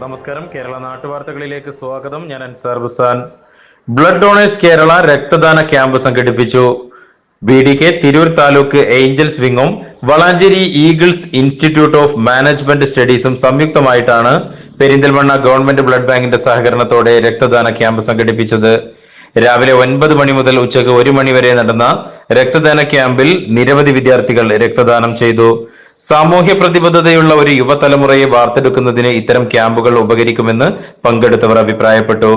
നമസ്കാരം. കേരള നാട്ടുവാർത്തകളിലേക്ക് സ്വാഗതം. ഞാൻ Ansar Busan blood donors Kerala രക്തദാന ക്യാമ്പ് സംഘടിപ്പിച്ചു. B D K Tirur taluk angels വിങ്ങും Valanchery eagles institute of management സ്റ്റഡീസും സംയുക്തമായിട്ടാണ് പെരിന്തൽമണ്ണ ഗവൺമെന്റ് ബ്ലഡ് ബാങ്കിന്റെ സഹകരണത്തോടെ രക്തദാന ക്യാമ്പ് സംഘടിപ്പിച്ചത്. രാവിലെ ഒൻപത് മണി മുതൽ ഉച്ചയ്ക്ക് ഒരു മണി വരെ നടന്ന രക്തദാന ക്യാമ്പിൽ നിരവധി വിദ്യാർത്ഥികൾ രക്തദാനം ചെയ്തു. സാമൂഹ്യ പ്രതിബദ്ധതയുള്ള ഒരു യുവതലമുറയെ വാർത്തെടുക്കുന്നതിന് ഇത്തരം ക്യാമ്പുകൾ ഉപകരിക്കുമെന്ന് പങ്കെടുത്തവർ അഭിപ്രായപ്പെട്ടു.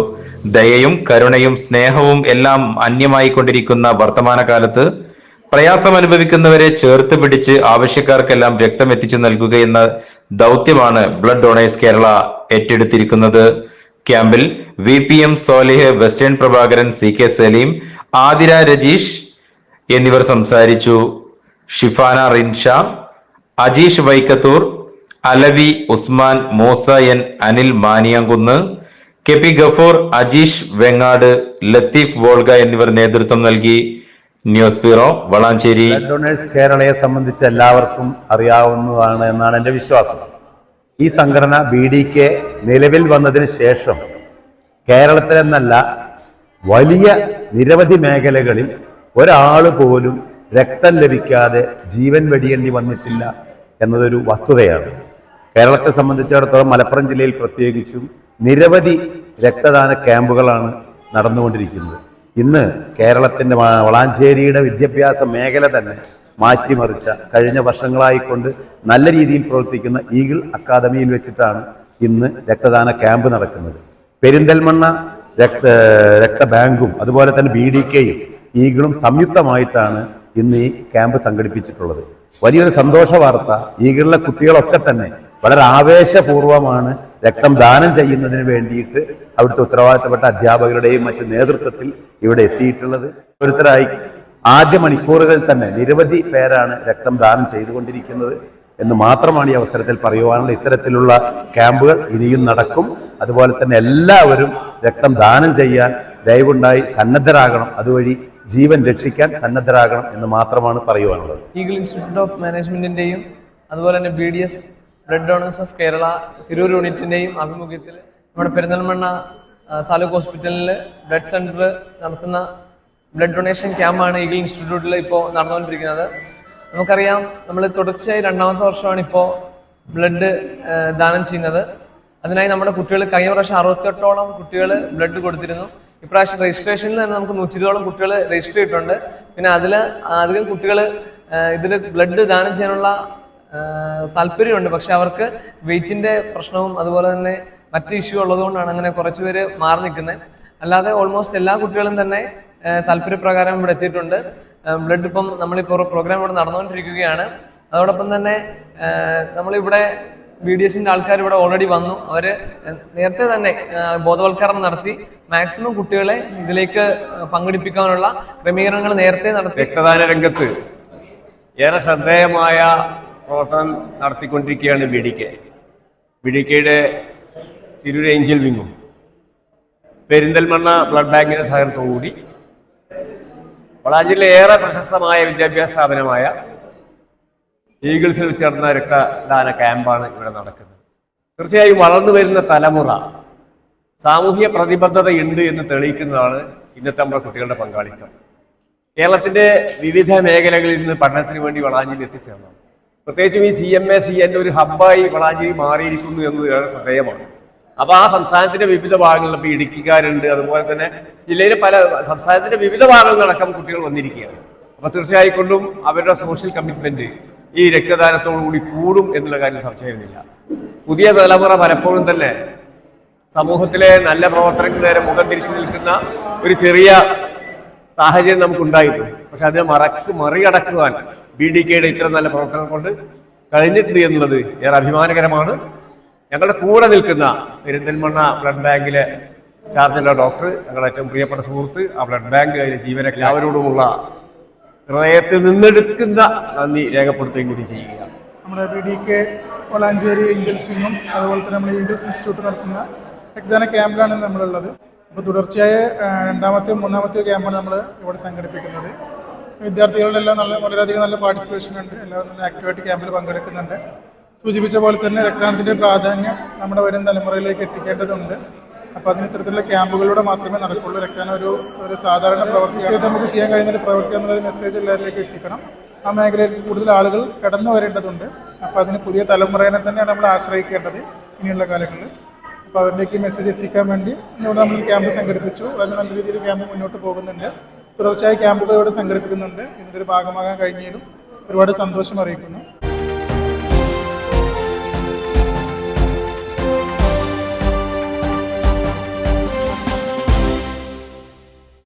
ദയയും കരുണയും സ്നേഹവും എല്ലാം അന്യമായി കൊണ്ടിരിക്കുന്ന വർത്തമാനകാലത്ത് പ്രയാസം അനുഭവിക്കുന്നവരെ ചേർത്ത് പിടിച്ച് ആവശ്യക്കാർക്കെല്ലാം രക്തം എത്തിച്ചു നൽകുകയെന്ന ദൗത്യമാണ് ബ്ലഡ് ഡൊണേഴ്സ് കേരള ഏറ്റെടുത്തിരിക്കുന്നത്. ക്യാമ്പിൽ V P M Solih western Prabhakaran C K Saleem Athira Rajeesh എന്നിവർ സംസാരിച്ചു. Shifana Rinsha Ajeesh Vaikkathur Alavi Usman Moosa N Anil Maniyankunnu K P Gafoor Ajeesh Vengad Latheef Volga എന്നിവർ നേതൃത്വം നൽകി. News bureau Valanchery. കേരളയെ സംബന്ധിച്ച് എല്ലാവർക്കും അറിയാവുന്നതാണ് എന്നാണ് എന്റെ വിശ്വാസം. ഈ സംഘടന ബി ഡി കെ നിലവിൽ വന്നതിന് ശേഷം കേരളത്തിലെന്നല്ല വലിയ നിരവധി മേഖലകളിൽ ഒരാൾ പോലും രക്തം ലഭിക്കാതെ ജീവൻ വെടിയേണ്ടി വന്നിട്ടില്ല എന്നതൊരു വസ്തുതയാണ്. കേരളത്തെ സംബന്ധിച്ചിടത്തോളം മലപ്പുറം ജില്ലയിൽ പ്രത്യേകിച്ചും നിരവധി രക്തദാന ക്യാമ്പുകളാണ് നടന്നുകൊണ്ടിരിക്കുന്നത്. ഇന്ന് കേരളത്തിന്റെ വളാഞ്ചേരിയുടെ വിദ്യാഭ്യാസ മേഖല തന്നെ മാറ്റിമറിച്ച കഴിഞ്ഞ വർഷങ്ങളായിക്കൊണ്ട് നല്ല രീതിയിൽ പ്രവർത്തിക്കുന്ന ഈഗിൾ അക്കാദമിയിൽ വെച്ചിട്ടാണ് ഇന്ന് രക്തദാന ക്യാമ്പ് നടക്കുന്നത്. പെരിന്തൽമണ്ണ രക്ത രക്തബാങ്കും അതുപോലെ തന്നെ ബി ഡി കെയും ഈഗിളും സംയുക്തമായിട്ടാണ് ഇന്ന് ഈ ക്യാമ്പ് സംഘടിപ്പിച്ചിട്ടുള്ളത്. വലിയൊരു സന്തോഷ വാർത്ത. ഈഗിളിലെ കുട്ടികളൊക്കെ തന്നെ വളരെ ആവേശപൂർവമാണ് രക്തം ദാനം ചെയ്യുന്നതിന് വേണ്ടിയിട്ട് അവിടുത്തെ ഉത്തരവാദിത്തപ്പെട്ട അധ്യാപകരുടെയും മറ്റു നേതൃത്വത്തിൽ ഇവിടെ എത്തിയിട്ടുള്ളത്. ഓരോരുത്തരായി ആദ്യ മണിക്കൂറുകളിൽ തന്നെ നിരവധി പേരാണ് രക്തം ദാനം ചെയ്തുകൊണ്ടിരിക്കുന്നത് എന്ന് മാത്രമാണ് ഈ അവസരത്തിൽ പറയുവാനുള്ള ഇത്തരത്തിലുള്ള ക്യാമ്പുകൾ ഇനിയും നടക്കും. അതുപോലെ തന്നെ എല്ലാവരും രക്തം ദാനം ചെയ്യാൻ ദയവുണ്ടായി സന്നദ്ധരാകണം. അതുവഴി ജീവൻ രക്ഷിക്കാൻ സന്നദ്ധരാകണം എന്ന് മാത്രമാണ് പറയുവാനുള്ളത്. ഈഗിൾ ഇൻസ്റ്റിറ്റ്യൂട്ട് ഓഫ് മാനേജ്മെന്റിന്റെയും അതുപോലെ തന്നെ B D S Blood Donors of Kerala Tirur യൂണിറ്റിന്റെയും ആഭിമുഖ്യത്തിൽ നമ്മുടെ പെരിന്തൽമണ്ണ താലൂക്ക് ഹോസ്പിറ്റലിൽ ബ്ലഡ് സെന്റർ നടത്തുന്ന ബ്ലഡ് ഡൊണേഷൻ ക്യാമ്പാണ് ഈഗിൾ ഇൻസ്റ്റിറ്റ്യൂട്ടിൽ ഇപ്പോൾ നടന്നുകൊണ്ടിരിക്കുന്നത്. നമുക്കറിയാം നമ്മൾ തുടർച്ചയായി രണ്ടാമത്തെ വർഷമാണ് ഇപ്പോൾ ബ്ലഡ് ദാനം ചെയ്യുന്നത്. അതിനായി നമ്മുടെ കുട്ടികൾ കഴിഞ്ഞ പ്രാവശ്യം അറുപത്തെട്ടോളം കുട്ടികൾ ബ്ലഡ് കൊടുത്തിരുന്നു. ഇപ്രാവശ്യം രജിസ്ട്രേഷനിൽ തന്നെ നമുക്ക് നൂറ്റിരുപതോളം കുട്ടികൾ രജിസ്റ്റർ ചെയ്തിട്ടുണ്ട്. പിന്നെ അതിൽ അധികം കുട്ടികൾ ഇതിൽ ബ്ലഡ് ദാനം ചെയ്യാനുള്ള താല്പര്യമുണ്ട്. പക്ഷെ അവർക്ക് വെയിറ്റിന്റെ പ്രശ്നവും അതുപോലെ തന്നെ മറ്റ് ഇഷ്യൂ ഉള്ളതുകൊണ്ടാണ് അങ്ങനെ കുറച്ച് പേര് മാറി നിൽക്കുന്നത് അല്ലാതെ ഓൾമോസ്റ്റ് എല്ലാ കുട്ടികളും തന്നെ താല്പര്യപ്രകാരം ഇവിടെ എത്തിയിട്ടുണ്ട്. ബ്ലഡ് ഇപ്പം നമ്മളിപ്പോൾ പ്രോഗ്രാം ഇവിടെ നടന്നുകൊണ്ടിരിക്കുകയാണ്. അതോടൊപ്പം തന്നെ നമ്മളിവിടെ ബി ഡി എസിന്റെ ആൾക്കാർ ഇവിടെ ഓൾറെഡി വന്നു. അവർ നേരത്തെ തന്നെ ബോധവൽക്കരണം നടത്തി. മാക്സിമം കുട്ടികളെ ഇതിലേക്ക് പങ്കെടുപ്പിക്കാനുള്ള ക്രമീകരണങ്ങൾ നേരത്തെ നടത്തി. രക്തദാന രംഗത്ത് ഏറെ ശ്രദ്ധേയമായ പ്രവർത്തനം നടത്തിക്കൊണ്ടിരിക്കുകയാണ് B D K B D കെയുടെ തിരൂർ ഏഞ്ചൽ വിങ്ങും പെരിന്തൽമണ്ണ ബ്ലഡ് ബാങ്കിന്റെ സഹകരണത്തോടുകൂടി വളാഞ്ചിലെ ഏറെ പ്രശസ്തമായ വിദ്യാഭ്യാസ സ്ഥാപനമായ ഈഗിൾസിൽ ചേർന്ന രക്തദാന ക്യാമ്പാണ് ഇവിടെ നടക്കുന്നത്. തീർച്ചയായും വളർന്നു വരുന്ന തലമുറ സാമൂഹ്യ പ്രതിബദ്ധതയുണ്ട് എന്ന് തെളിയിക്കുന്നതാണ് ഇന്നത്തെ നമ്മുടെ കുട്ടികളുടെ പങ്കാളിത്തം. കേരളത്തിന്റെ വിവിധ മേഖലകളിൽ നിന്ന് പഠനത്തിന് വേണ്ടി വളാഞ്ചേരി എത്തിച്ചേർന്നു പ്രത്യേകിച്ചും ഈ സി എം എ സി എന്റെ ഒരു ഹബ്ബായി വളാഞ്ചേരി മാറിയിരിക്കുന്നു എന്നത് ശ്രദ്ധേയമാണ്. അപ്പൊ ആ സംസ്ഥാനത്തിന്റെ വിവിധ ഭാഗങ്ങളിൽ ഇപ്പൊ ഇടുക്കിക്കാരുണ്ട് അതുപോലെ തന്നെ ജില്ലയിലെ പല സംസ്ഥാനത്തിന്റെ വിവിധ ഭാഗങ്ങളിലടക്കം കുട്ടികൾ വന്നിരിക്കുകയാണ്. അപ്പൊ തീർച്ചയായിക്കൊണ്ടും അവരുടെ സോഷ്യൽ കമ്മിറ്റ്മെന്റ് ഈ രക്തദാനത്തോടു കൂടി കൂടും എന്നുള്ള കാര്യം ചർച്ച ചെയ്യുന്നില്ല പുതിയ തലമുറ പലപ്പോഴും തന്നെ സമൂഹത്തിലെ നല്ല പ്രവർത്തനങ്ങൾ നേരെ മുഖം തിരിച്ചു നിൽക്കുന്ന ഒരു ചെറിയ സാഹചര്യം നമുക്കുണ്ടായിരുന്നു പക്ഷെ അതിനെ മറക്ക് മറികടക്കുവാൻ ബി ഡി കെയുടെ ഇത്ര നല്ല പ്രവർത്തനം കൊണ്ട് കഴിഞ്ഞിട്ടുണ്ട് എന്നുള്ളത് ഏറെ അഭിമാനകരമാണ്. ഞങ്ങളുടെ കൂടെ നിൽക്കുന്ന പെരിന്തൽമണ്ണ ബ്ലഡ് ബാങ്കിലെ ചാർജുള്ള ഡോക്ടർ ഞങ്ങളുടെ ഏറ്റവും പ്രിയപ്പെട്ട സുഹൃത്ത് ആ ബ്ലഡ് ബാങ്ക് അതിലെ ജീവനക്കാരോടുമുള്ള ഹൃദയത്തിൽ നിന്നെടുക്കുന്ന നന്ദി രേഖപ്പെടുത്തുകയും കൂടി ചെയ്യുകയാണ് നമ്മുടെ B D K Valanchery Angels വിങ്ങും അതുപോലെ തന്നെ നമ്മുടെ ഏഞ്ചൽസ് ഇൻസ്റ്റിറ്റ്യൂട്ട് നടത്തുന്ന രക്തദാന ക്യാമ്പിലാണ് നമ്മളുള്ളത്. അപ്പോൾ തുടർച്ചയായ രണ്ടാമത്തെയോ മൂന്നാമത്തെയോ ക്യാമ്പാണ് നമ്മൾ ഇവിടെ സംഘടിപ്പിക്കുന്നത്. വിദ്യാർത്ഥികളുടെ എല്ലാം നല്ല വളരെയധികം നല്ല പാർട്ടിസിപ്പേഷൻ ഉണ്ട്. എല്ലാവരും നല്ല ആക്ടിവായിട്ട് ക്യാമ്പിൽ പങ്കെടുക്കുന്നുണ്ട്. സൂചിപ്പിച്ച പോലെ തന്നെ രക്തദാനത്തിന്റെ പ്രാധാന്യം നമ്മുടെ വരും തലമുറയിലേക്ക് എത്തിക്കേണ്ടതുണ്ട്. അപ്പോൾ അതിന് ഇത്തരത്തിലുള്ള ക്യാമ്പുകളിലൂടെ മാത്രമേ നടക്കുള്ളൂ. രക്തദാനം ഒരു ഒരു സാധാരണ പ്രവൃത്തി നമുക്ക് ചെയ്യാൻ കഴിയുന്ന ഒരു പ്രവൃത്തി എന്നൊരു മെസ്സേജ് എല്ലാവരിലേക്ക് എത്തിക്കണം. ആ മേഖലയിലേക്ക് കൂടുതൽ ആളുകൾ കടന്നു വരേണ്ടതുണ്ട്. അപ്പോൾ അതിന് പുതിയ തലമുറയെ തന്നെയാണ് നമ്മൾ ആശ്രയിക്കേണ്ടത് ഇനിയുള്ള കാലങ്ങളിൽ. അപ്പോൾ അവരിലേക്ക് ഈ മെസ്സേജ് എത്തിക്കാൻ വേണ്ടി ഇവിടെ നമ്മൾ ക്യാമ്പ് സംഘടിപ്പിച്ചു. വളരെ നല്ല രീതിയിൽ ക്യാമ്പ് മുന്നോട്ട് പോകുന്നുണ്ട്. തുടർച്ചയായി ക്യാമ്പുകൾ ഇവിടെ സംഘടിപ്പിക്കുന്നുണ്ട്. ഇതിന്റെ ഒരു ഭാഗമാകാൻ കഴിഞ്ഞതിലും ഒരുപാട് സന്തോഷം അറിയിക്കുന്നു.